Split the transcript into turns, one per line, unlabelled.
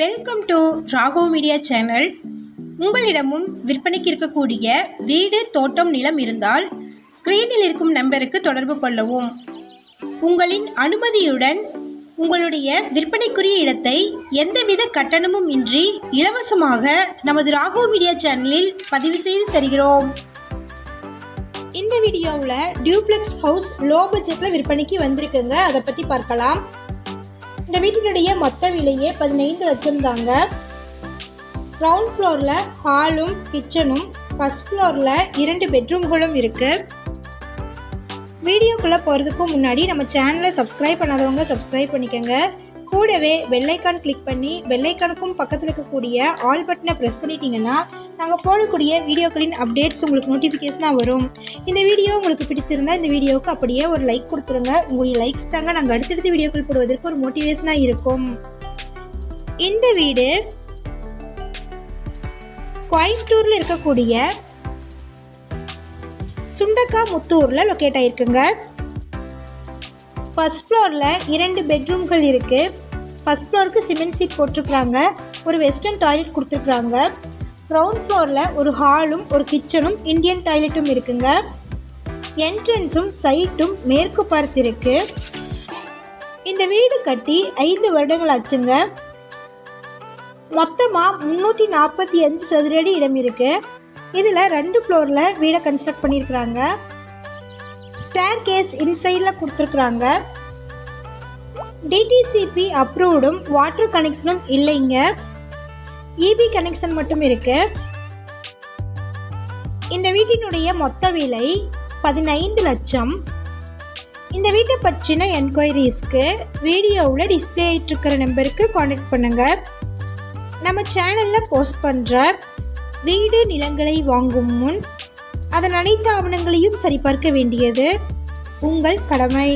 Welcome to Rago media channel உங்களிடமும் விற்பனைக்கு இருக்கக்கூடிய வீடு தோட்டம் நிலம் இருந்தால் ஸ்க்ரீனில் இருக்கும் நம்பருக்கு தொடர்பு கொள்ளவும். உங்களின் அனுமதியுடன் உங்களுடைய விற்பனைக்குரிய இடத்தை எந்தவித கட்டணமும் இன்றி இலவசமாக நமது ராகோ மீடியா சேனலில் பதிவு செய்து தருகிறோம். இந்த வீடியோவில் டியூப்ளெக்ஸ் ஹவுஸ் லோ பட்ஜெட்டில் விற்பனைக்கு வந்திருக்குங்க. அதை பற்றி பார்க்கலாம். இந்த வீட்டினுடைய மொத்த விலையே பதினைந்து லட்சம் தாங்க கிரவுண்ட் ஃப்ளோரில் ஹாலும் கிச்சனும் ஃபஸ்ட் ஃப்ளோரில் இரண்டு பெட்ரூம்களும் இருக்குது வீடியோக்குள்ளே போகிறதுக்கு முன்னாடி நம்ம சேனலை சப்ஸ்கிரைப் பண்ணாதவங்க சப்ஸ்கிரைப் பண்ணிக்கோங்க. கூடவே வெள்ளைக்கான் கிளிக் பண்ணி வெள்ளைக்கானுக்கும் பக்கத்தில் இருக்கக்கூடிய ஆல் பட்டனை ப்ரெஸ் பண்ணிட்டீங்கன்னா நாங்கள் போடக்கூடிய வீடியோக்களின் அப்டேட்ஸ் உங்களுக்கு நோட்டிஃபிகேஷனாக வரும். இந்த வீடியோ உங்களுக்கு பிடிச்சிருந்தா இந்த வீடியோவுக்கு அப்படியே ஒரு லைக் கொடுத்துருங்க. உங்களுடைய லைக்ஸ் தாங்க நாங்கள் அடுத்தடுத்த வீடியோக்கள் போடுவதற்கு ஒரு மோட்டிவேஷனாக இருக்கும். இந்த வீடு கோயம்புத்தூரில் இருக்கக்கூடிய சுண்டக்கா முத்தூரில் லொக்கேட் ஆகிருக்குங்க ஃபஸ்ட் ஃப்ளோரில் இரண்டு பெட்ரூம்கள் இருக்குது ஃபஸ்ட் ஃப்ளோருக்கு சிமெண்ட் சீட் போட்டிருக்குறாங்க. ஒரு வெஸ்டர்ன் டாய்லெட் கொடுத்துருக்குறாங்க. க்ரௌண்ட் ஃப்ளோரில் ஒரு ஹாலும் ஒரு கிச்சனும் இந்தியன் டாய்லெட்டும் இருக்குங்க. என்ட்ரன்ஸும் சைட்டும் மேற்கு பார்த்து இருக்கு. இந்த வீடு கட்டி ஐந்து வருடங்கள் ஆச்சுங்க. மொத்தமாக முந்நூற்றி நாற்பத்தி அஞ்சு சதுரடி இடம் இருக்குது இதில் ரெண்டு ஃப்ளோரில் வீடை கன்ஸ்ட்ரக்ட் பண்ணியிருக்கிறாங்க. ஸ்டேர் கேஸ் இன்சைடில் கொடுத்துருக்குறாங்க. டிடிசிபி அப்ரூவ்டும் வாட்டர் கனெக்ஷனும் இல்லைங்க. இபி கனெக்ஷன் மட்டும் இருக்கு. இந்த வீட்டினுடைய மொத்த விலை பதினைந்து லட்சம். இந்த வீட்டை பற்றின என்கொயரிஸ்க்கு வீடியோவில் டிஸ்பிளே ஆகிட்டுருக்கிற நம்பருக்கு காண்டாக்ட் பண்ணுங்கள் நம்ம சேனலில் போஸ்ட் பண்ணுற வீடு நிலங்களை வாங்கும் முன் அதன் அனைத்து ஆவணங்களையும் சரிபார்க்க வேண்டியது உங்கள் கடமை.